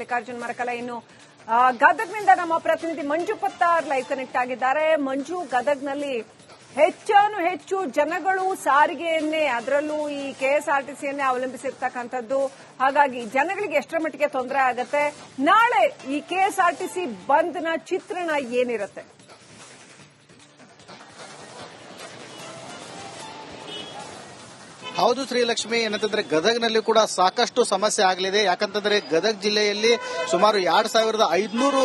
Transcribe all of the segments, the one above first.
ಮಲ್ಲಿಕಾರ್ಜುನ್ ಮರಕಲ ಇನ್ನು ಗದಗ್ನಿಂದ ನಮ್ಮ ಪ್ರತಿನಿಧಿ ಮಂಜು ಪತ್ತಾರ್ ಲೈವ್ ಕನೆಕ್ಟ್ ಆಗಿದ್ದಾರೆ. ಮಂಜು, ಗದಗ್ನಲ್ಲಿ ಹೆಚ್ಚಾನು ಹೆಚ್ಚು ಜನಗಳು ಸಾರಿಗೆಯನ್ನೇ, ಅದರಲ್ಲೂ ಈ ಕೆಎಸ್ಆರ್ಟಿಸಿಯನ್ನೇ ಅವಲಂಬಿಸಿರ್ತಕ್ಕಂಥದ್ದು. ಹಾಗಾಗಿ ಜನಗಳಿಗೆ ಎಷ್ಟರ ಮಟ್ಟಿಗೆ ತೊಂದರೆ ಆಗತ್ತೆ? ನಾಳೆ ಈ ಕೆಎಸ್ಆರ್ಟಿಸಿ ಬಂದ್ನ ಚಿತ್ರಣ ಏನಿರುತ್ತೆ? ಹೌದು ಶ್ರೀಲಕ್ಷ್ಮಿ, ಏನಂತಂದ್ರೆ ಗದಗ್ನಲ್ಲಿ ಕೂಡ ಸಾಕಷ್ಟು ಸಮಸ್ಯೆ ಆಗಲಿದೆ. ಯಾಕಂತಂದ್ರೆ ಗದಗ್ ಜಿಲ್ಲೆಯಲ್ಲಿ ಸುಮಾರು ಎರಡ್ ಸಾವಿರದ ಐದುನೂರು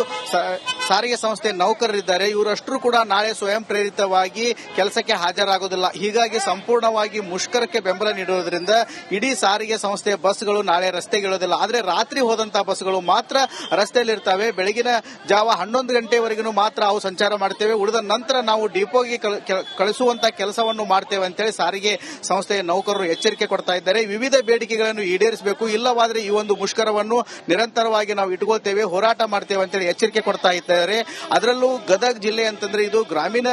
ಸಾರಿಗೆ ಸಂಸ್ಥೆ ನೌಕರರಿದ್ದಾರೆ. ಇವರಷ್ಟರೂ ಕೂಡ ನಾಳೆ ಸ್ವಯಂ ಪ್ರೇರಿತವಾಗಿ ಕೆಲಸಕ್ಕೆ ಹಾಜರಾಗುವುದಿಲ್ಲ ಹೀಗಾಗಿ ಸಂಪೂರ್ಣವಾಗಿ ಮುಷ್ಕರಕ್ಕೆ ಬೆಂಬಲ ನೀಡುವುದರಿಂದ ಇಡೀ ಸಾರಿಗೆ ಸಂಸ್ಥೆಯ ಬಸ್ಗಳು ನಾಳೆ ರಸ್ತೆಗೆ ಇಳೋದಿಲ್ಲ ಆದರೆ ರಾತ್ರಿ ಹೋದಂತಹ ಬಸ್ಗಳು ಮಾತ್ರ ರಸ್ತೆಯಲ್ಲಿರ್ತವೆ. ಬೆಳಗಿನ ಜಾವ ಹನ್ನೊಂದು ಗಂಟೆವರೆಗೂ ಮಾತ್ರ ಅವು ಸಂಚಾರ ಮಾಡ್ತೇವೆ. ಉಳಿದ ನಂತರ ನಾವು ಡಿಪೋಗೆ ಕಳಿಸುವಂತಹ ಕೆಳ- ಕಳಿಸುವಂತ ಕೆಲಸವನ್ನು ಮಾಡ್ತೇವೆ ಅಂತೇಳಿ ಸಾರಿಗೆ ಸಂಸ್ಥೆಯ ನೌಕರರು ಎಚ್ಚರಿಕೆ ಕೊಡ್ತಾ ಇದ್ದಾರೆ. ವಿವಿಧ ಬೇಡಿಕೆಗಳನ್ನು ಈಡೇರಿಸಬೇಕು. ಇಲ್ಲವಾದರೆ ಈ ಒಂದು ಮುಷ್ಕರವನ್ನು ನಿರಂತರವಾಗಿ ನಾವು ಇಟ್ಕೊಳ್ತೇವೆ, ಹೋರಾಟ ಮಾಡ್ತೇವೆ ಅಂತೇಳಿ ಎಚ್ಚರಿಕೆ ಕೊಡ್ತಾ ಇದ್ದಾರೆ. ಅದರಲ್ಲೂ ಗದಗ್ ಜಿಲ್ಲೆ ಅಂತಂದ್ರೆ ಇದು ಗ್ರಾಮೀಣ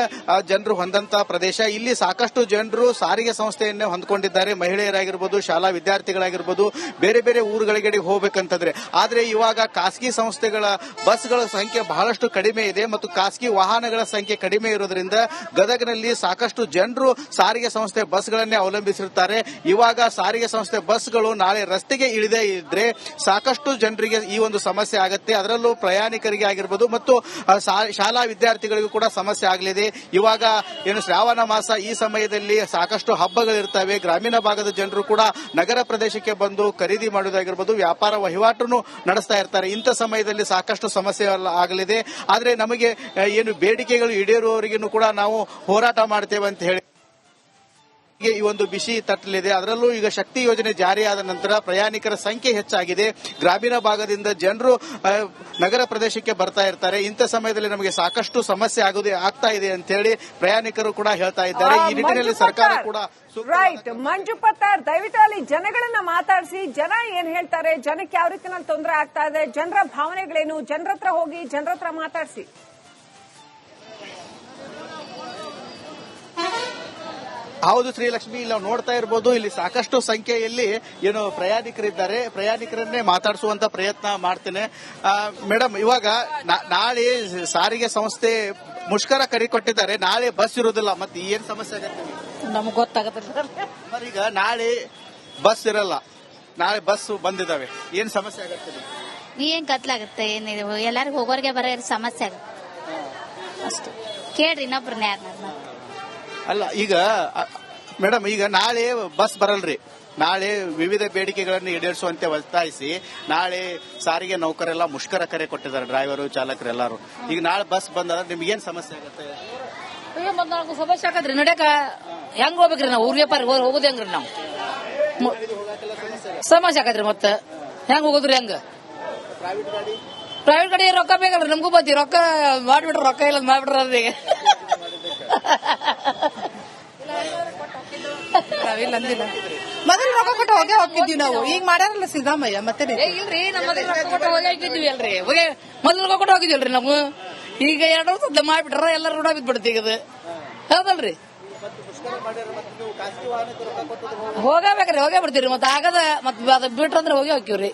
ಜನರು ಹೊಂದಂತ ಪ್ರದೇಶ. ಇಲ್ಲಿ ಸಾಕಷ್ಟು ಜನರು ಸಾರಿಗೆ ಸಂಸ್ಥೆಯನ್ನೇ ಹೊಂದ್ಕೊಂಡಿದ್ದಾರೆ. ಮಹಿಳೆಯರಾಗಿರ್ಬೋದು, ಶಾಲಾ ವಿದ್ಯಾರ್ಥಿಗಳಾಗಿರ್ಬೋದು, ಬೇರೆ ಬೇರೆ ಊರುಗಳಿಗೆ ಹೋಗ್ಬೇಕಂತಂದ್ರೆ. ಆದ್ರೆ ಇವಾಗ ಖಾಸಗಿ ಸಂಸ್ಥೆಗಳ ಬಸ್ಗಳ ಸಂಖ್ಯೆ ಬಹಳಷ್ಟು ಕಡಿಮೆ ಇದೆ ಮತ್ತು ಖಾಸಗಿ ವಾಹನಗಳ ಸಂಖ್ಯೆ ಕಡಿಮೆ ಇರೋದ್ರಿಂದ ಗದಗನಲ್ಲಿ ಸಾಕಷ್ಟು ಜನರು ಸಾರಿಗೆ ಸಂಸ್ಥೆ ಬಸ್ಗಳನ್ನೇ ಅವಲಂಬಿಸಿರ್ತಾರೆ. ಇವಾಗ ಸಾರಿಗೆ ಸಂಸ್ಥೆ ಬಸ್ಗಳು ನಾಳೆ ರಸ್ತೆಗೆ ಇಳಿದೇ ಇದ್ರೆ ಸಾಕಷ್ಟು ಜನರಿಗೆ ಈ ಒಂದು ಸಮಸ್ಯೆ ಆಗುತ್ತೆ. ಅದರಲ್ಲೂ ಪ್ರಯಾಣಿಕರಿಗೆ ಆಗಿರ್ಬೋದು ಮತ್ತು ಸಾ- ಶಾಲಾ ವಿದ್ಯಾರ್ಥಿಗಳಿಗೂ ಕೂಡ ಸಮಸ್ಯೆ ಆಗಲಿದೆ. ಇವಾಗ ಏನು ಶ್ರಾವಣ ಮಾಸ, ಈ ಸಮಯದಲ್ಲಿ ಸಾಕಷ್ಟು ಹಬ್ಬಗಳಿರ್ತವೆ. ಗ್ರಾಮೀಣ ಭಾಗದ ಜನರು ಕೂಡ ನಗರ ಪ್ರದೇಶಕ್ಕೆ ಬಂದು ಖರೀದಿ ಮಾಡೋದಾಗಿರ್ಬೋದು ವ್ಯಾಪಾರ ವಹಿವಾಟನ್ನು ನಡೆಸ್ತಾ ಇರ್ತಾರೆ. ಇಂಥ ಸಮಯದಲ್ಲಿ ಸಾಕಷ್ಟು ಸಮಸ್ಯೆ ಆಗಲಿದೆ. ಆದರೆ ನಮಗೆ ಏನು ಬೇಡಿಕೆಗಳು ಈಡೇರುವವರಿಗೂ ಕೂಡ ನಾವು ಹೋರಾಟ ಮಾಡ್ತೇವೆ ಅಂತ ಹೇಳಿ ಈ ಒಂದು ಬಿಸಿ ತಟ್ಟಲಿದೆ. ಅದರಲ್ಲೂ ಈಗ ಶಕ್ತಿ ಯೋಜನೆ ಜಾರಿಯಾದ ನಂತರ ಪ್ರಯಾಣಿಕರ ಸಂಖ್ಯೆ ಹೆಚ್ಚಾಗಿದೆ. ಗ್ರಾಮೀಣ ಭಾಗದಿಂದ ಜನರು ನಗರ ಪ್ರದೇಶಕ್ಕೆ ಬರ್ತಾ ಇರ್ತಾರೆ. ಇಂಥ ಸಮಯದಲ್ಲಿ ನಮಗೆ ಸಾಕಷ್ಟು ಸಮಸ್ಯೆ ಆಗುದೇ ಆಗ್ತಾ ಇದೆ ಅಂತ ಹೇಳಿ ಪ್ರಯಾಣಿಕರು ಕೂಡ ಹೇಳ್ತಾ ಇದ್ದಾರೆ. ಈ ನಿಟ್ಟಿನಲ್ಲಿ ಸರ್ಕಾರ ಕೂಡ ರೈಟ್ ಮಂಜು ಪತ್ತಾರ್ ದಯವಿಟ್ಟು ಅಲ್ಲಿ ಜನಗಳನ್ನ ಮಾತಾಡಿಸಿ. ಜನ ಏನ್ ಹೇಳ್ತಾರೆ? ಜನಕ್ಕೆ ಯಾವ ರೀತಿನಲ್ಲಿ ತೊಂದರೆ ಆಗ್ತಾ ಇದೆ? ಜನರ ಭಾವನೆಗಳೇನು? ಜನರ ಹತ್ರ ಹೋಗಿ ಜನರ ಹತ್ರ ಮಾತಾಡಿಸಿ. ಹೌದು ಶ್ರೀಲಕ್ಷ್ಮಿ ಇಲ್ಲಿ ನಾವು ನೋಡ್ತಾ ಇರಬಹುದು ಇಲ್ಲಿ ಸಾಕಷ್ಟು ಸಂಖ್ಯೆಯಲ್ಲಿ ಏನು ಪ್ರಯಾಣಿಕರಿದ್ದಾರೆ. ಪ್ರಯಾಣಿಕರನ್ನೇ ಮಾತಾಡಿಸುವಂತ ಪ್ರಯತ್ನ ಮಾಡ್ತೇನೆ. ಮೇಡಮ್ ಇವಾಗ ನಾ- ನಾಳೆ ಸಾರಿಗೆ ಸಂಸ್ಥೆ ಮುಷ್ಕರ ಕರೆ ಕೊಟ್ಟಿದ್ದಾರೆ ನಾಳೆ ಬಸ್ ಇರೋದಿಲ್ಲ ಮತ್ತೆ ಏನ್ ಸಮಸ್ಯೆ ಆಗುತ್ತೆ? ನಮ್ಗೆ ಗೊತ್ತಾಗತ್ತೆ ಈಗ ನಾಳೆ ಬಸ್ ಇರಲ್ಲ. ನಾಳೆ ಬಸ್ ಬಂದಿದ್ದಾವೆ ಏನ್ ಸಮಸ್ಯೆ ಆಗುತ್ತೆ ಏನ್ ಕತ್ಲಾಗುತ್ತೆ ಏನಿದೆ? ಎಲ್ಲರಿಗೂ ಹೋಗೋರಿಗೆ ಬರೋ ಸಮಸ್ಯೆ ಆಗುತ್ತೆ. ಅಷ್ಟು. ಕೇಳ್ರಿ ಇನ್ನೊಬ್ರನ್ನ ಯಾರನ್ನ ಅಲ್ಲ ಈಗ ಮೇಡಮ್ ಈಗ ನಾಳೆ ಬಸ್ ಬರಲ್ರಿ. ನಾಳೆ ವಿವಿಧ ಬೇಡಿಕೆಗಳನ್ನು ಈಡೇರಿಸುವಂತೆ ಒತ್ತಾಯಿಸಿ ನಾಳೆ ಸಾರಿಗೆ ನೌಕರೆಲ್ಲ ಮುಷ್ಕರ ಕರೆ ಕೊಟ್ಟಿದ್ದಾರೆ ಡ್ರೈವರು ಚಾಲಕರು ಎಲ್ಲರೂ ಈಗ ನಾಳೆ ಬಸ್ ಬಂದ್ರೆ ಏನ್ ಸಮಸ್ಯೆ ಆಗುತ್ತೆ? ನಾಲ್ಕು ಸಮಸ್ಯೆ ಆಗತ್ರಿ ನಡ್ಯಾಕ ಹೆಂಗ್ ಹೋಗ್ಬೇಕ್ರಿ ನಾವು? ಊರ್ ವ್ಯಾಪಾರ ಹೋಗೋದು ಹೆಂಗ್ರಿ ನಾವು? ಸಮಸ್ಯೆ ಆಗತ್ರಿ ಮತ್ತೆ. ಹೆಂಗ್ ಹೋಗುದ್ರಿ ಹೆಂಗ? ಪ್ರೈವೇಟ್ ಗಾಡಿ? ರೊಕ್ಕ ಬೇಕಲ್ರಿ ನಮಗೂ ಬತ್ತಿ. ರೊಕ್ಕ ಮಾಡ್ಬಿಟ್ರ ರೊಕ್ಕ ಇಲ್ಲ ಮಾಡ್ಬಿಟ್ರ ನಾವಿಲ್ಲ ಅಂದಿಲ್ಲ. ಮೊದಲು ರೊಕ್ಕ ಕೊಟ್ಟು ಹೋಗೇ ಹೋಗ್ತಿದ್ವಿ ನಾವು. ಈಗ ಮಾಡ್ಯಾರಲ್ಲ ಸಿದ್ದರಾಮಯ್ಯ ಮತ್ತೆ ಏ, ಇಲ್ರಿ ನಮ್ಮ ಮೊದಲು ರೊಕ್ಕ ಕೊಟ್ಟು ಹೋಗಿ ಹಾಕಿದ್ವಿ ಅಲ್ರಿ. ಹೋಗಿ ಮೊದಲು ರೊಕ್ಕ ಕೊಟ್ಟು ಹೋಗಿದ್ವಲ್ರಿ ನಾವು? ಈಗ ಎರಡು ವರ್ಷ ಮಾಡ್ಬಿಟ್ರ ಎಲ್ಲ ರೂಢ ಬಿದ್ಬಿಡ್ತಿ ಈಗ ಅದು. ಹೌದಲ್ರಿ? ಹೋಗಬೇಕ್ರಿ ಹೋಗೇ ಬಿಡ್ತೀರಿ ಮತ್ತೆ ಆಗದ ಮತ್ತೆ ಅದ ಬಿಟ್ರಂದ್ರೆ ಹೋಗಿ ಹೋಗ್ತೀವ್ರಿ.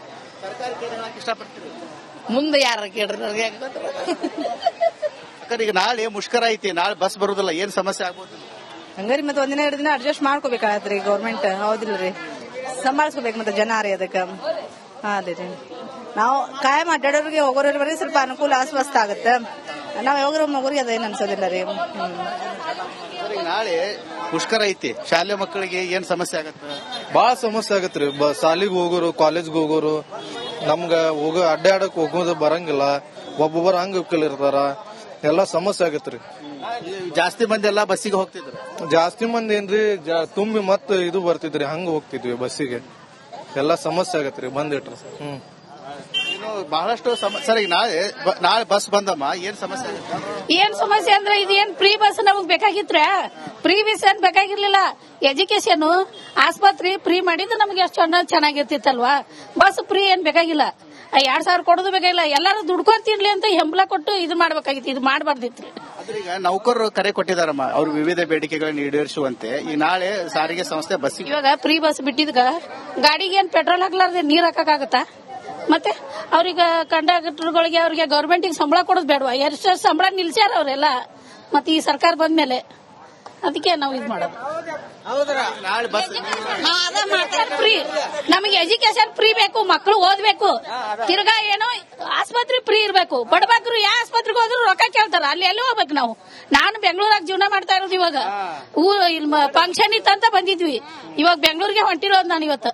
ಮುಂದೆ ಯಾರ ಕೇಳ್ರಿ ನನಗೆ? ಈಗ ನಾಳೆ ಮುಷ್ಕರ ಐತಿ ನಾಳೆ ಬಸ್ ಬರುದಿಲ್ಲ ಏನ್ ಸಮಸ್ಯೆ ಆಗ್ಬೋದು? ಹಂಗಾರಿ ಮತ್ತೆ ಒಂದಿನ ಎರಡು ದಿನ ಅಡ್ಜಸ್ಟ್ ಮಾಡ್ಕೋಬೇಕಾಗತ್ರಿ ಗೌರ್ಮೆಂಟ್ ಹೌದಿಲ್ಲ ರೀ ಸಂಭಾಳಿಸ್ಕೋಬೇಕು ಮತ್ತೆ ಜನ ರೀ ಅದಕ್ಕೆ. ಹಾ ಅದೇ ರೀ. ನಾವು ಕಾಯಂ ಅಡ್ಡಾಡೋರಿಗೆ ಹೋಗೋರಿಗೆ ಸ್ವಲ್ಪ ಅನುಕೂಲ ಅಸ್ವಸ್ಥ ಆಗುತ್ತೆ. ನಾವು ಯಾವಾಗ ಮಗುರಿಗೆ ಅದೇನು ಅನ್ಸೋದಿಲ್ಲ ರೀ. ನಾಳೆ ಮುಷ್ಕರ ಐತಿ. ಶಾಲೆ ಮಕ್ಕಳಿಗೆ ಏನ್ ಸಮಸ್ಯೆ ಆಗತ್ತೆ? ಬಹಳ ಸಮಸ್ಯೆ ಆಗತ್ರಿ. ಬ ಶಾಲೆಗೆ ಹೋಗೋರು ಕಾಲೇಜ್ಗೆ ಹೋಗೋರು ನಮ್ಗ ಹೋಗ ಅಡ್ಡಾಡಕ್ ಹೋಗೋದು ಬರಂಗಿಲ್ಲ. ಒಬ್ಬೊಬ್ಬರು ಹಂಗ ಇರ್ತಾರ ಎಲ್ಲಾ ಸಮಸ್ಯೆ ಆಗತ್ರಿ. ಜಾಸ್ತಿ ಮಂದಿ ಎಲ್ಲ ಬಸ್ಸಿಗೆ ಹೋಗ್ತಿದ್ರು. ಜಾಸ್ತಿ ಮಂದಿ ಏನ್ರಿ ಜಾ- ತುಂಬಿ ಮತ್ತೆ ಇದು ಬರ್ತಿದ್ರಿ ಹಂಗ ಹೋಗ್ತಿದ್ವಿ ಬಸ್ಸಿಗೆ. ಎಲ್ಲ ಸಮಸ್ಯೆ ಆಗತ್ರಿ ಬಂದಿಟ್ರ. ಹ್ಮ್. ಇನ್ನು ಬಹಳಷ್ಟು ಸಮ- ಸರ್ ಈಗ ನಾಳೆ ಬ- ನಾಳೆ ಬಸ್ ಬಂದಮ್ಮ ಏನ್ ಸಮಸ್ಯೆ ಆಗುತ್ತೆ ಏನ್ ಸಮಸ್ಯೆ ಅಂದ್ರೆ ಇದೇನ್ ಫ್ರೀ ಬಸ್ ನಮಗ್ ಬೇಕಾಗಿತ್ರ? ಫ್ರೀ ಬಸ್ ಏನ್ ಬೇಕಾಗಿರ್ಲಿಲ್ಲ. ಎಜುಕೇಶನ್ ಆಸ್ಪತ್ರೆ ಫ್ರೀ ಮಾಡಿದ್ರೆ ನಮ್ಗೆ ಎಷ್ಟು ಚೆನ್ನಾಗಿರ್ತಿತ್ತಲ್ವಾ? ಬಸ್ ಫ್ರೀ ಏನ್ ಬೇಕಾಗಿಲ್ಲ. ಎರಡ್ ಸಾವಿರ ಕೊಡೋದು ಬೇಕಾಗಿಲ್ಲ ಎಲ್ಲಾರು ದುಡ್ಕೊಂಡ್ ತಿನ್ಲಿ ಅಂತ ಹೆಂಬಲ ಕೊಟ್ಟು ಇದು ಮಾಡ್ಬೇಕಾಗಿತ್ತು. ಇದು ಮಾಡಬಾರ್ದಿತ್ತು. ಈಗ ನೌಕರರು ಕರೆ ಕೊಟ್ಟಿದಾರಮ್ಮ ಅವ್ರು ವಿವಿಧ ಬೇಡಿಕೆಗಳನ್ನು ಈಡೇರಿಸುವಂತೆ. ಈ ನಾಳೆ ಸಾರಿಗೆ ಸಂಸ್ಥೆ ಬಸ್ ಇವಾಗ ಫ್ರೀ ಬಸ್ ಬಿಟ್ಟಿದ್ಗ. ಗಾಡಿಗೆ ಏನ್ ಪೆಟ್ರೋಲ್ ಹಾಕ್ಲಾರ್ದೆ ನೀರ್ ಹಾಕಕ್ಕಾಗತ್ತಾ? ಮತ್ತೆ ಅವ್ರಿಗೆ ಕಂಡಕ್ಟರ್ಗಳಿಗೆ ಅವ್ರಿಗೆ ಗೌರ್ಮೆಂಟಿಗೆ ಸಂಬಳ ಕೊಡೋದು ಬೇಡವಾ? ಎಷ್ಟು ಸಂಬಳ ನಿಲ್ಸ್ಯಾರ ಅವರೆಲ್ಲ? ಮತ್ತೆ ಈ ಸರ್ಕಾರ ಬಂದ್ಮೇಲೆ. ಅದಕ್ಕೆ ನಾವು ಇದು ಮಾಡೋದು. ಫ್ರೀ ನಮಗೆ ಎಜುಕೇಶನ್ ಫ್ರೀ ಬೇಕು ಮಕ್ಕಳು ಓದ್ಬೇಕು. ತಿರ್ಗಾ ಏನೋ ಆಸ್ಪತ್ರೆ ಫ್ರೀ ಇರಬೇಕು. ಬಡಬಗ್ರು ಯಾವ ಆಸ್ಪತ್ರೆಗೆ ಹೋದ್ರು ರೊಕ್ಕ ಕೇಳ್ತಾರ. ಅಲ್ಲಿ ಎಲ್ಲಿ ಹೋಗ್ಬೇಕು ನಾವು. ನಾನು ಬೆಂಗಳೂರಾಗ ಜೀವನ ಮಾಡ್ತಾ ಇರೋದು ಇವಾಗ. ಊರು ಇಲ್ಲಿ ಫಂಕ್ಷನ್ ಇತ್ತಂತ ಬಂದಿದ್ವಿ. ಇವಾಗ ಬೆಂಗಳೂರಿಗೆ ಹೊಂಟಿರೋದು ನಾನು ಇವತ್ತು?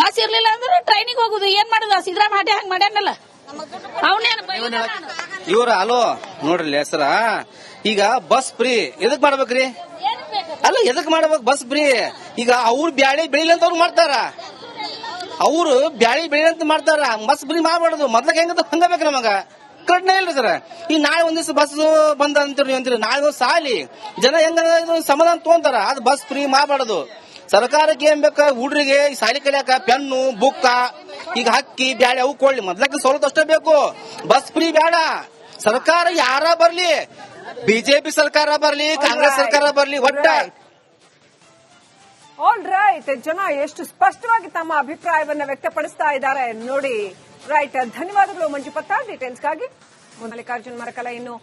ಬಸ್ ಇರ್ಲಿಲ್ಲ ಅಂದ್ರೆ ಟ್ರೈನಿಗೆ ಹೋಗುದು. ಏನ್ ಮಾಡುದು? ಸಿದ್ದರಾಮಯ್ಯ ಹಂಗ್ ಮಾಡ್ಯಾನಲ್ಲ. ಇವ್ರ ಅಲೋ ನೋಡ್ರಿ ಹೆಸರ. ಈಗ ಬಸ್ ಫ್ರೀ. ಎದಕ್ ಮಾಡ್ಬೇಕ್ರಿ? ಅಲ್ಲ ಎದಕ್ ಮಾಡ್ಬೇಕು ಬಸ್ ಫ್ರೀ? ಈಗ ಅವ್ರು ಬ್ಯಾಳಿ ಬೆಳಿಲಿ ಅಂತ ಅವ್ರು ಮಾಡ್ತಾರ. ಅವ್ರು ಬ್ಯಾಳಿ ಬೆಳಿಲಿ ಅಂತ ಮಾಡ್ತಾರ. ಬಸ್ ಫ್ರೀ ಮಾಡ್ಬಾರ್ದು. ಮೊದ್ಲಕ್ ಹೆಂಗ ಹಂಗ ಬೇಕು ನಮಗ. ಇಲ್ಲ ಇಲ್ರಿ ಸರ್. ಈ ನಾಳೆ ಒಂದ್ ದಿವಸ ಬಸ್ ಬಂದ ಅಂತೀರಿ ಅಂತೀರಿ. ನಾಳೆ ಒಂದ್ ಸಾಲಿ. ಜನ ಹೆಂಗ ಸಮಾಧಾನ ತಗೊಂತಾರ. ಅದು ಬಸ್ ಫ್ರೀ ಮಾಡಬಾರ್ದು. ಸರ್ಕಾರಕ್ಕೆ ಏನ್ ಬೇಕಾ? ಹುಡ್ರಿಗೆ ಈ ಸಾಲಿ ಕಲಿಯಾಕ ಪೆನ್ನು ಬುಕ್ಕ ಈಗ ಹಕ್ಕಿ ಬ್ಯಾಳೆ ಅವು ಕೊಳ್ಳಿ ಮೊದ್ಲಕ್ಕೆ ಸೌಲತ್ ಅಷ್ಟೇ ಬೇಕು. ಬಸ್ ಫ್ರೀ ಬೇಡ ಸರ್ಕಾರ ಯಾರ ಬರ್ಲಿ? ಬಿಜೆಪಿ ಸರ್ಕಾರ ಬರ್ಲಿ ಕಾಂಗ್ರೆಸ್ ಸರ್ಕಾರ ಬರ್ಲಿ ಒಟ್ಟ. ಆಲ್ ರೈಟ್ ಜನ ಎಷ್ಟು ಸ್ಪಷ್ಟವಾಗಿ ತಮ್ಮ ಅಭಿಪ್ರಾಯವನ್ನ ವ್ಯಕ್ತಪಡಿಸ್ತಾ ಇದ್ದಾರೆ ನೋಡಿ. ರೈಟ್ ಧನ್ಯವಾದಗಳು ಮಂಜು ಪತ್ತಾರ್ ಡೀಟೇಲ್ಸ್ಗಾಗಿ ಮಲ್ಲಿಕಾರ್ಜುನ್ ಮರಕಲ ಇನ್ನು.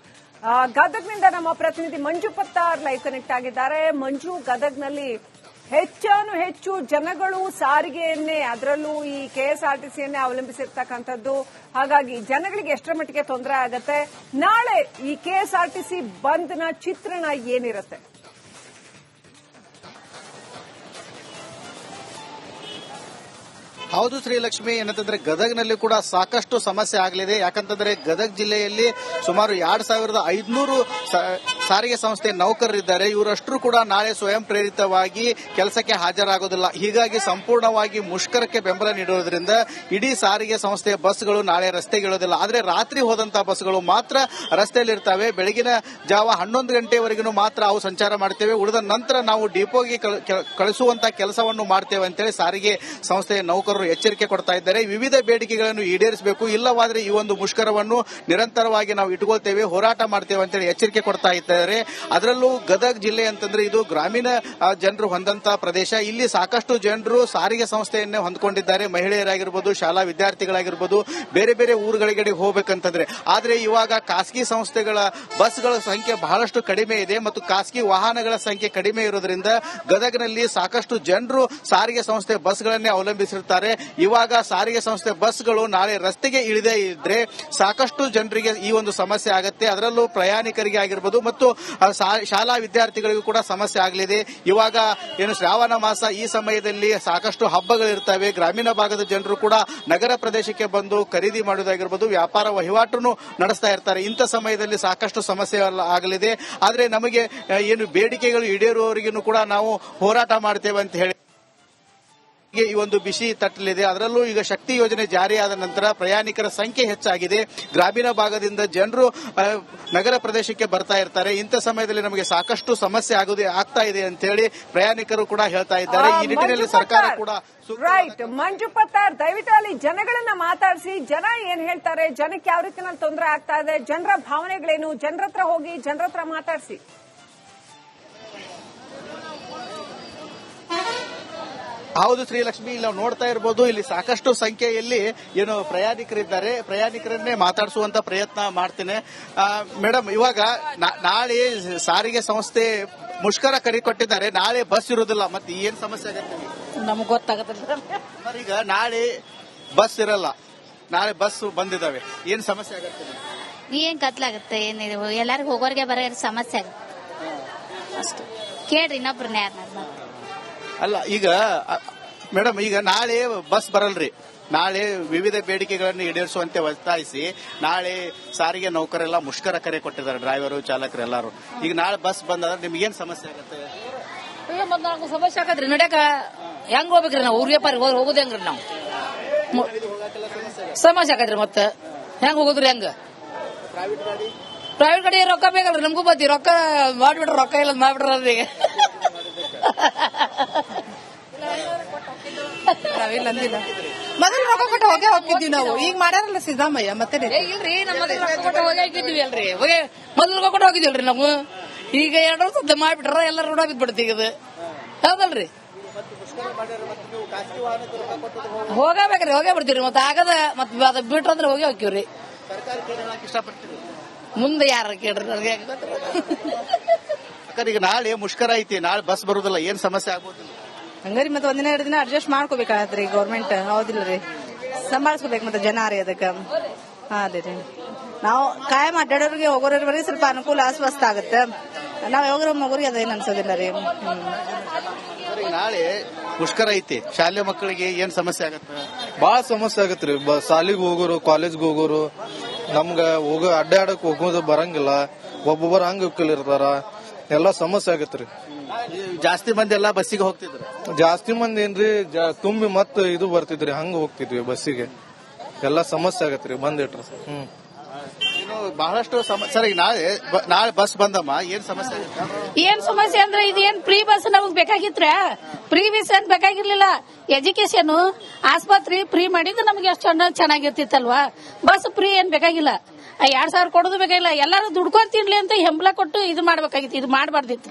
ಗದಗ್ನಿಂದ ನಮ್ಮ ಪ್ರತಿನಿಧಿ ಮಂಜು ಪತ್ತಾರ್ ಲೈವ್ ಕನೆಕ್ಟ್ ಆಗಿದ್ದಾರೆ. ಮಂಜು ಗದಗ್ನಲ್ಲಿ ಹೆಚ್ಚಾನು ಹೆಚ್ಚು ಜನಗಳು ಸಾರಿಗೆಯನ್ನೇ, ಅದರಲ್ಲೂ ಈ ಕೆಎಸ್ಆರ್ಟಿಸಿಯನ್ನೇ ಅವಲಂಬಿಸಿರ್ತಕ್ಕಂಥದ್ದು. ಹಾಗಾಗಿ ಜನಗಳಿಗೆ ಎಷ್ಟರ ಮಟ್ಟಿಗೆ ತೊಂದರೆ ಆಗತ್ತೆ? ನಾಳೆ ಈ ಕೆಎಸ್ಆರ್ಟಿಸಿ ಬಂದ್ನ ಚಿತ್ರಣ ಏನಿರುತ್ತೆ? ಹೌದು ಶ್ರೀಲಕ್ಷ್ಮಿ, ಏನಂತಂದ್ರೆ ಗದಗ್ನಲ್ಲಿ ಕೂಡ ಸಾಕಷ್ಟು ಸಮಸ್ಯೆ ಆಗಲಿದೆ. ಯಾಕಂತಂದ್ರೆ ಗದಗ್ ಜಿಲ್ಲೆಯಲ್ಲಿ ಸುಮಾರು ಎರಡ್ ಸಾವಿರದ ಐದುನೂರು ಸಾರಿಗೆ ಸಂಸ್ಥೆ ನೌಕರರಿದ್ದಾರೆ. ಇವರಷ್ಟರು ಕೂಡ ನಾಳೆ ಸ್ವಯಂ ಪ್ರೇರಿತವಾಗಿ ಕೆಲಸಕ್ಕೆ ಹಾಜರಾಗೋದಿಲ್ಲ. ಹೀಗಾಗಿ ಸಂಪೂರ್ಣವಾಗಿ ಮುಷ್ಕರಕ್ಕೆ ಬೆಂಬಲ ನೀಡುವುದರಿಂದ ಇಡೀ ಸಾರಿಗೆ ಸಂಸ್ಥೆಯ ಬಸ್ಗಳು ನಾಳೆ ರಸ್ತೆಗೆ ರಸ್ತೆಗಿಳೋದಿಲ್ಲ ಆದರೆ ರಾತ್ರಿ ಹೋದಂತಹ ಬಸ್ಗಳು ಮಾತ್ರ ರಸ್ತೆಯಲ್ಲಿರ್ತವೆ. ಬೆಳಗಿನ ಜಾವ ಹನ್ನೊಂದು ಗಂಟೆವರೆಗೂ ಮಾತ್ರ ಅವು ಸಂಚಾರ ಮಾಡ್ತೇವೆ. ಉಳಿದ ನಂತರ ನಾವು ಡಿಪೋಗೆ ಕಳಿಸುವಂತಹ ಕೆಳ- ಕಳಿಸುವಂತ ಕೆಲಸವನ್ನು ಮಾಡ್ತೇವೆ ಅಂತೇಳಿ ಸಾರಿಗೆ ಸಂಸ್ಥೆಯ ನೌಕರರು ಎಚ್ಚರಿಕೆ ಕೊಡ್ತಾ ಇದ್ದಾರೆ. ವಿವಿಧ ಬೇಡಿಕೆಗಳನ್ನು ಈಡೇರಿಸಬೇಕು. ಇಲ್ಲವಾದ್ರೆ ಈ ಒಂದು ಮುಷ್ಕರವನ್ನು ನಿರಂತರವಾಗಿ ನಾವು ಇಟ್ಕೊಳ್ತೇವೆ, ಹೋರಾಟ ಮಾಡ್ತೇವೆ ಅಂತೇಳಿ ಎಚ್ಚರಿಕೆ ಕೊಡ್ತಾ ಇದ್ದಾರೆ. ಅದರಲ್ಲೂ ಗದಗ ಜಿಲ್ಲೆ ಅಂತಂದ್ರೆ ಇದು ಗ್ರಾಮೀಣ ಜನರು ಹೊಂದಂತ ಪ್ರದೇಶ. ಇಲ್ಲಿ ಸಾಕಷ್ಟು ಜನರು ಸಾರಿಗೆ ಸಂಸ್ಥೆಯನ್ನೇ ಹೊಂದ್ಕೊಂಡಿದ್ದಾರೆ. ಮಹಿಳೆಯರಾಗಿರ್ಬೋದು, ಶಾಲಾ ವಿದ್ಯಾರ್ಥಿಗಳಾಗಿರ್ಬೋದು, ಬೇರೆ ಬೇರೆ ಊರುಗಳಿಗೆ ಹೋಗ್ಬೇಕಂತಂದ್ರೆ. ಆದ್ರೆ ಇವಾಗ ಖಾಸಗಿ ಸಂಸ್ಥೆಗಳ ಬಸ್ಗಳ ಸಂಖ್ಯೆ ಬಹಳಷ್ಟು ಕಡಿಮೆ ಇದೆ ಮತ್ತು ಖಾಸಗಿ ವಾಹನಗಳ ಸಂಖ್ಯೆ ಕಡಿಮೆ ಇರೋದ್ರಿಂದ ಗದಗನಲ್ಲಿ ಸಾಕಷ್ಟು ಜನರು ಸಾರಿಗೆ ಸಂಸ್ಥೆ ಬಸ್ಗಳನ್ನೇ ಅವಲಂಬಿಸಿರ್ತಾರೆ. ಇವಾಗ ಸಾರಿಗೆ ಸಂಸ್ಥೆ ಬಸ್ಗಳು ನಾಳೆ ರಸ್ತೆಗೆ ಇಳಿದೇ ಇದ್ರೆ ಸಾಕಷ್ಟು ಜನರಿಗೆ ಈ ಒಂದು ಸಮಸ್ಯೆ ಆಗುತ್ತೆ. ಅದರಲ್ಲೂ ಪ್ರಯಾಣಿಕರಿಗೆ ಆಗಿರ್ಬೋದು ಮತ್ತು ಶಾಲಾ ವಿದ್ಯಾರ್ಥಿಗಳಿಗೂ ಕೂಡ ಸಮಸ್ಯೆ ಆಗಲಿದೆ. ಇವಾಗ ಏನು ಶ್ರಾವಣ ಮಾಸ ಈ ಸಮಯದಲ್ಲಿ ಸಾಕಷ್ಟು ಹಬ್ಬಗಳಿರ್ತವೆ. ಗ್ರಾಮೀಣ ಭಾಗದ ಜನರು ಕೂಡ ನಗರ ಪ್ರದೇಶಕ್ಕೆ ಬಂದು ಖರೀದಿ ಮಾಡೋದಾಗಿರ್ಬೋದು ವ್ಯಾಪಾರ ವಹಿವಾಟನ್ನು ನಡೆಸ್ತಾ ಇರ್ತಾರೆ. ಇಂಥ ಸಮಯದಲ್ಲಿ ಸಾಕಷ್ಟು ಸಮಸ್ಯೆ ಆಗಲಿದೆ. ಆದರೆ ನಮಗೆ ಏನು ಬೇಡಿಕೆಗಳು ಈಡೇರುವವರಿಗೂ ಕೂಡ ನಾವು ಹೋರಾಟ ಮಾಡ್ತೇವೆ ಅಂತ ಹೇಳಿ ಈ ಒಂದು ಬಿಸಿ ತಟ್ಟಲಿದೆ. ಅದರಲ್ಲೂ ಈಗ ಶಕ್ತಿ ಯೋಜನೆ ಜಾರಿಯಾದ ನಂತರ ಪ್ರಯಾಣಿಕರ ಸಂಖ್ಯೆ ಹೆಚ್ಚಾಗಿದೆ. ಗ್ರಾಮೀಣ ಭಾಗದಿಂದ ಜನರು ನಗರ ಪ್ರದೇಶಕ್ಕೆ ಬರ್ತಾ ಇರ್ತಾರೆ. ಇಂಥ ಸಮಯದಲ್ಲಿ ನಮಗೆ ಸಾಕಷ್ಟು ಸಮಸ್ಯೆ ಆಗುದು ಆಗ್ತಾ ಇದೆ ಅಂತ ಹೇಳಿ ಪ್ರಯಾಣಿಕರು ಕೂಡ ಹೇಳ್ತಾ ಇದ್ದಾರೆ. ಈ ನಿಟ್ಟಿನಲ್ಲಿ ಸರ್ಕಾರ ಕೂಡ ರೈಟ್ ಮಂಜು ಪತ್ತಾರ್ ದಯವಿಟ್ಟು ಅಲ್ಲಿ ಜನಗಳನ್ನ ಮಾತಾಡಿಸಿ. ಜನ ಏನ್ ಹೇಳ್ತಾರೆ? ಜನಕ್ಕೆ ಯಾವ ರೀತಿನಲ್ಲಿ ತೊಂದರೆ ಆಗ್ತಾ ಇದೆ? ಜನರ ಭಾವನೆಗಳೇನು? ಜನರತ್ರ ಹೋಗಿ ಜನರತ್ರ ಮಾತಾಡಿಸಿ. ಹೌದು ಶ್ರೀಲಕ್ಷ್ಮಿ ಇಲ್ಲಿ ನಾವು ನೋಡ್ತಾ ಇರಬಹುದು ಇಲ್ಲಿ ಸಾಕಷ್ಟು ಸಂಖ್ಯೆಯಲ್ಲಿ ಏನು ಪ್ರಯಾಣಿಕರಿದ್ದಾರೆ. ಪ್ರಯಾಣಿಕರನ್ನೇ ಮಾತಾಡಿಸುವಂತ ಪ್ರಯತ್ನ ಮಾಡ್ತೇನೆ. ಮೇಡಮ್ ಇವಾಗ ನಾ- ನಾಳೆ ಸಾರಿಗೆ ಸಂಸ್ಥೆ ಮುಷ್ಕರ ಕರೆ ಕೊಟ್ಟಿದ್ದಾರೆ ನಾಳೆ ಬಸ್ ಇರೋದಿಲ್ಲ ಮತ್ತೆ ಏನ್ ಸಮಸ್ಯೆ ಆಗುತ್ತೆ? ನಮ್ಗೆ ಗೊತ್ತಾಗತ್ತೆ ಈಗ ನಾಳೆ ಬಸ್ ಇರಲ್ಲ. ನಾಳೆ ಬಸ್ ಬಂದಿದ್ದಾವೆ. ಏನ್ ಸಮಸ್ಯೆ ಆಗುತ್ತೆ? ಏನ್ ಕತ್ಲಾಗುತ್ತೆ ಏನಿದೆ ಹೋಗೋರಿಗೆ ಹೋಗೋರ್ಗೆ ಬರೋ ಸಮಸ್ಯೆ ಆಗುತ್ತೆ? ಅಷ್ಟು. ಕೇಳ್ರಿ ಇನ್ನೊಬ್ರನ್ನ ಯಾರನ್ನ ಅಲ್ಲ ಈಗ ಮೇಡಮ್ ಈಗ ನಾಳೆ ಬಸ್ ಬರಲ್ರಿ. ನಾಳೆ ವಿವಿಧ ಬೇಡಿಕೆಗಳನ್ನು ಈಡೇರಿಸುವಂತೆ ಒತ್ತಾಯಿಸಿ ನಾಳೆ ಸಾರಿಗೆ ನೌಕರೆಲ್ಲ ಮುಷ್ಕರ ಕರೆ ಕೊಟ್ಟಿದ್ದಾರೆ ಡ್ರೈವರು ಚಾಲಕರು ಎಲ್ಲರೂ ಈಗ ನಾಳೆ ಬಸ್ ಬಂದಾದ್ರೆ ನಿಮ್ಗೆ ಏನ್ ಸಮಸ್ಯೆ ಆಗುತ್ತೆ? ಇಲ್ಲ ಮತ್ತೆ ನಮ್ಗ್ ಸಮಸ್ಯೆ ಆಗತ್ರಿ ನಡ್ಯಾಕ ಹೆಂಗ್ ಹೋಗ್ಬೇಕ್ರಿ ನಾವು? ಊರ್ ವ್ಯಾಪಾರಿ ಹೋಗೋದು ಹೆಂಗ್ರಿ ನಾವು. ಸಮಸ್ಯೆ ಆಗತ್ರಿ ಮತ್ತೆ. ಹೆಂಗ್ ಹೋಗುದ್ರಿ ಹೆಂಗ? ಪ್ರೈವೇಟ್ ಗಾಡಿ? ರೊಕ್ಕ ಬೇಕಲ್ರಿ ನಮಗೂ ಬತ್ತಿ ರೊಕ್ಕ ಮಾಡ್ಬಿಡ್ರಿ ರೊಕ್ಕ ಇಲ್ಲ ಮಾಡ್ಬಿಟ್ರಿ ನಾವಿಲ್ಲ ಅಂದಿಲ್ಲ ಮೊದಲು ರೊಕ್ಕ ಕೊಟ್ಟು ಹೋಗೇ ಹೋಗ್ತಿದ್ವಿ ನಾವು. ಈಗ ಮಾಡ್ಯಾರಲ್ಲ ಸಿದ್ದರಾಮಯ್ಯ ಮತ್ತೆ ಇಲ್ರಿ ನಮ್ಮ ಮೊದಲು ರೊಕ್ಕ ಕೊಟ್ಟು ಹೋಗಿ ಹಾಕಿದ್ವಿ ಅಲ್ರಿ. ಹೋಗಿ ಮೊದಲು ರೊಕ್ಕ ಕೊಟ್ಟು ಹೋಗಿದ್ವಿಲ್ರಿ ನಾವು. ಈಗ ಎರಡು ವರ್ಷದ ಮಾಡ್ಬಿಟ್ರ ಎಲ್ಲ ಋಣ ಬಿದ್ಬಿಡ್ತಿ ಈಗ ಇದು ಹೌದಲ್ರಿ? ಹೋಗಬೇಕ್ರಿ ಹೋಗೇ ಬಿಡ್ತೀವ್ರಿ ಮತ್ತೆ ಆಗದ ಮತ್ತೆ ಅದ ಬಿಟ್ರ ಅಂದ್ರೆ ಹೋಗಿ ಹೋಗ್ತೀವ್ರಿ. ಮುಂದೆ ಯಾರ ಕೇಳ್ರಿ ನನಗೆ. ಯಾಕಂದ್ರೆ ಈಗ ನಾಳೆ ಮುಷ್ಕರ ಐತಿ ನಾಳೆ ಬಸ್ ಬರುದಿಲ್ಲ ಏನ್ ಸಮಸ್ಯೆ ಆಗ್ಬೋದು ಹಂಗಾರಿ ಮತ್ತೆ ಒಂದಿನ ಎರಡು ದಿನ ಅಡ್ಜಸ್ಟ್ ಮಾಡ್ಕೋಬೇಕಾಗತ್ರಿ ಗೌರ್ಮೆಂಟ್ ಹೌದಿಲ್ಲ ರೀ. ಸಂಭಾಳಿಸ್ಕೋಬೇಕು ಮತ್ತೆ ಜನ ರೀ ಅದಕ್ಕೆ. ಹಾ ಅದೇ ರೀ. ನಾವು ಕಾಯಂ ಅಡ್ಡಾಡೋರಿಗೆ ಹೋಗೋರಿಗೆ ಸ್ವಲ್ಪ ಅನುಕೂಲ ಅಸ್ವಸ್ಥ ಆಗುತ್ತೆ. ನಾವ್ ಯಾವಾಗ ಮಗುರಿಗೆ ಅದೇನ್ ಅನ್ಸೋದಿಲ್ಲ ರೀ. ನಾಳೆ ಮುಷ್ಕರ ಐತಿ. ಶಾಲೆ ಮಕ್ಕಳಿಗೆ ಏನ್ ಸಮಸ್ಯೆ ಆಗತ್ತೆ? ಬಹಳ ಸಮಸ್ಯೆ ಆಗತ್ರಿ ಬ ಶಾಲೆಗೆ ಹೋಗೋರು ಕಾಲೇಜ್ಗೆ ಹೋಗೋರು ನಮ್ಗ ಹೋಗ ಅಡ್ಡಾಡಕ್ ಹೋಗೋದು ಬರಂಗಿಲ್ಲ. ಒಬ್ಬೊಬ್ಬರು ಹಂಗ ಇರ್ತಾರ ಎಲ್ಲಾ ಸಮಸ್ಯೆ ಆಗತ್ರಿ. ರೀ ಜಾಸ್ತಿ ಮಂದಿ ಎಲ್ಲಾ ಬಸ್ಸಿಗೆ ಹೋಗ್ತಿದ್ರು. ಜಾಸ್ತಿ ಮಂದಿ ಏನ್ರಿ ಜಾ- ತುಂಬಿ ಮತ್ ಇದು ಬರ್ತಿದ್ರಿ ಹಂಗ ಹೋಗ್ತಿದ್ವಿ ಬಸ್ಸಿಗೆ. ಎಲ್ಲಾ ಸಮಸ್ಯೆ ಆಗತ್ರಿ ಬಂದಿಟ್ರ ಹ್ಮ್. ಇನ್ನು ಬಹಳಷ್ಟು ಸಮಸ್ಯೆ ಸರ್ ಈಗ ನಾಳೆ ಬ- ನಾಳೆ ಬಸ್ ಬಂದಮ್ಮ ಏನ್ ಸಮಸ್ಯೆ ಆಗುತ್ತೆ ಏನ್ ಸಮಸ್ಯೆ ಅಂದ್ರೆ ಇದೇನ್ ಫ್ರೀ ಬಸ್ ನಮಗ್ ಬೇಕಾಗಿತ್ರ? ಫ್ರೀ ಬಸ್ ಏನ್ ಬೇಕಾಗಿರ್ಲಿಲ್ಲ. ಎಜುಕೇಶನ್ ಆಸ್ಪತ್ರೆ ಫ್ರೀ ಮಾಡಿದ್ರೆ ನಮ್ಗೆ ಎಷ್ಟು ಚೆನ್ನ ಚೆನ್ನಾಗಿರ್ತಿತ್ತಲ್ವಾ? ಬಸ್ ಫ್ರೀ ಏನ್ ಬೇಕಾಗಿಲ್ಲ. ಎರಡ್ ಸಾವಿರ ಕೊಡೋದು ಬೇಕಾಗಿಲ್ಲ ಎಲ್ಲಾರು ದುಡ್ಕೊಂಡ್ ತಿನ್ಲಿ ಅಂತ ಹೆಂಬಲ ಕೊಟ್ಟು ಇದು ಮಾಡ್ಬೇಕಾಗಿತ್ತು ಇದು ಮಾಡಬಾರ್ದಿತ್ತು.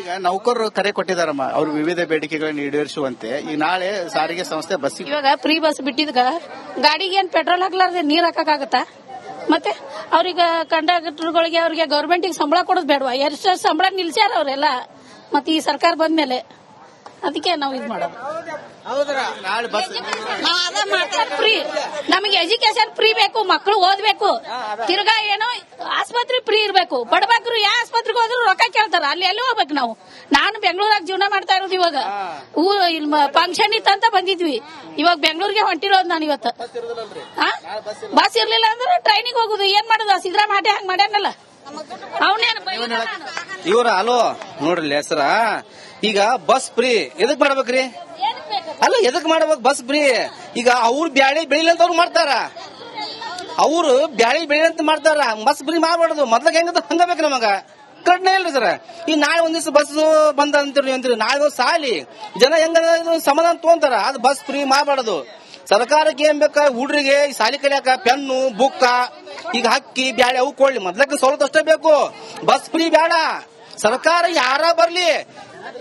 ಈಗ ನೌಕರರು ಕರೆ ಕೊಟ್ಟಿದಾರಮ್ಮ ಅವರು ವಿವಿಧ ಬೇಡಿಕೆಗಳನ್ನು ಈಡೇರಿಸುವಂತೆ. ಈ ನಾಳೆ ಸಾರಿಗೆ ಸಂಸ್ಥೆ ಬಸ್ ಇವಾಗ ಫ್ರೀ ಬಸ್ ಬಿಟ್ಟಿದ್ಗ ಗಾಡಿಗೆ ಏನ್ ಪೆಟ್ರೋಲ್ ಹಾಕ್ಲಾರ್ದೆ ನೀರ್ ಹಾಕಕ್ಕಾಗತ್ತಾ? ಮತ್ತೆ ಅವ್ರಿಗೆ ಕಂಡಕ್ಟರ್ಗಳಿಗೆ ಅವ್ರಿಗೆ ಗೌರ್ಮೆಂಟಿಗೆ ಸಂಬಳ ಕೊಡೋದು ಬೇಡವಾ? ಎಷ್ಟು ಸಂಬಳ ನಿಲ್ಸ್ಯಾರ ಅವರೆಲ್ಲ? ಮತ್ತೆ ಈ ಸರ್ಕಾರ ಬಂದ್ಮೇಲೆ. ಅದಕ್ಕೆ ನಾವು ಇದು ಮಾಡೋದು. ಫ್ರೀ ನಮಗೆ ಎಜುಕೇಶನ್ ಫ್ರೀ ಬೇಕು ಮಕ್ಕಳು ಓದ್ಬೇಕು. ತಿರ್ಗಾ ಏನು ಆಸ್ಪತ್ರೆ ಫ್ರೀ ಇರಬೇಕು. ಬಡಬಗ್ರು ಯಾವ ಆಸ್ಪತ್ರೆಗೆ ಹೋದ್ರು ರೊಕ್ಕ ಕೇಳ್ತಾರ. ಅಲ್ಲಿ ಎಲ್ಲಿ ಹೋಗ್ಬೇಕು ನಾವು? ನಾನು ಬೆಂಗಳೂರಾಗ ಜೀವನ ಮಾಡ್ತಾ ಇರೋದು ಇವಾಗ. ಊರು ಇಲ್ಲಿ ಫಂಕ್ಷನ್ ಇತ್ತಂತ ಬಂದಿದ್ವಿ. ಇವಾಗ ಬೆಂಗಳೂರಿಗೆ ಹೊಂಟಿರೋದು ನಾನು ಇವತ್ತು? ಬಸ್ ಇರ್ಲಿಲ್ಲ ಅಂದ್ರೆ ಟ್ರೈನಿಗೆ ಹೋಗುದು. ಏನ್ ಮಾಡುದು? ಸಿದ್ದರಾಮಯ್ಯ ಹಂಗ ಮಾಡ್ಯಾನಲ್ಲ? ಅವನೇನು ಇವ್ರ ಅಲೋ ನೋಡ್ರಿ ಹೆಸರ. ಈಗ ಬಸ್ ಫ್ರೀ. ಎದಕ್ ಮಾಡ್ಬೇಕ್ರಿ? ಅಲ್ಲ, ಎದಕ್ ಮಾಡ್ಬೇಕು ಬಸ್ ಫ್ರೀ? ಈಗ ಅವ್ರು ಬ್ಯಾಳಿ ಅಂತ ಅವ್ರು ಮಾಡ್ತಾರ. ಅವ್ರು ಬ್ಯಾಳಿ ಬೆಳಿಲಂತ ಮಾಡ್ತಾರ. ಬಸ್ ಫ್ರೀ ಮಾಡ್ಬಾರ್ದು. ಮೊದ್ಲಾಗ ಹೆಂಗದ ಹಂಗ ಬೇಕು ನಮಗ. ಕಡ್ನೆ ಇಲ್ರಿ ಸರ್. ಈ ನಾಳೆ ಒಂದ್ ದಿವಸ ಬಸ್ ಬಂದ ಅಂತೀರಿ ಅಂತೀರಿ ನಾಳೆ ಸಾಲಿ. ಜನ ಹೆಂಗ ಸಮಾಧಾನ ತಗೊಂತಾರ. ಅದು ಬಸ್ ಫ್ರೀ ಮಾಡಬಾರ್ದು. ಸರ್ಕಾರಕ್ಕೆ ಏನ್ ಬೇಕ? ಹುಡ್ರಿಗೆ ಸಾಲಿ ಕಲಿಯಾಕ ಪೆನ್ನು, ಬುಕ್ಕ, ಈಗ ಹಕ್ಕಿ, ಬ್ಯಾಳೆ ಅವು ಕೊಳ್ಳಿ ಮೊದ್ಲಕ್ಕೆ ಸವಲತ್ತು ಅಷ್ಟೇ ಬೇಕು. ಬಸ್ ಫ್ರೀ ಬೇಡ. ಸರ್ಕಾರ ಯಾರ ಬರ್ಲಿ?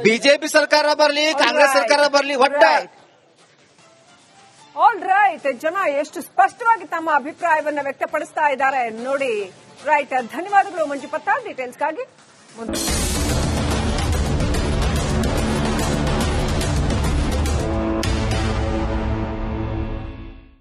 ಬಿಜೆಪಿ ಸರ್ಕಾರ ಬರಲಿ ಕಾಂಗ್ರೆಸ್ ಸರ್ಕಾರ ಬರಲಿ ಒಟ್ಟ. ಆಲ್ ರೈಟ್ ಜನ ಎಷ್ಟು ಸ್ಪಷ್ಟವಾಗಿ ತಮ್ಮ ಅಭಿಪ್ರಾಯವನ್ನು ವ್ಯಕ್ತಪಡಿಸ್ತಾ ಇದ್ದಾರೆ ನೋಡಿ. ರೈಟ್ ಧನ್ಯವಾದಗಳು ಮಂಜು ಪತ್ತ ಡೀಟೇಲ್ಸ್ಗಾಗಿ ಮುಂದೆ.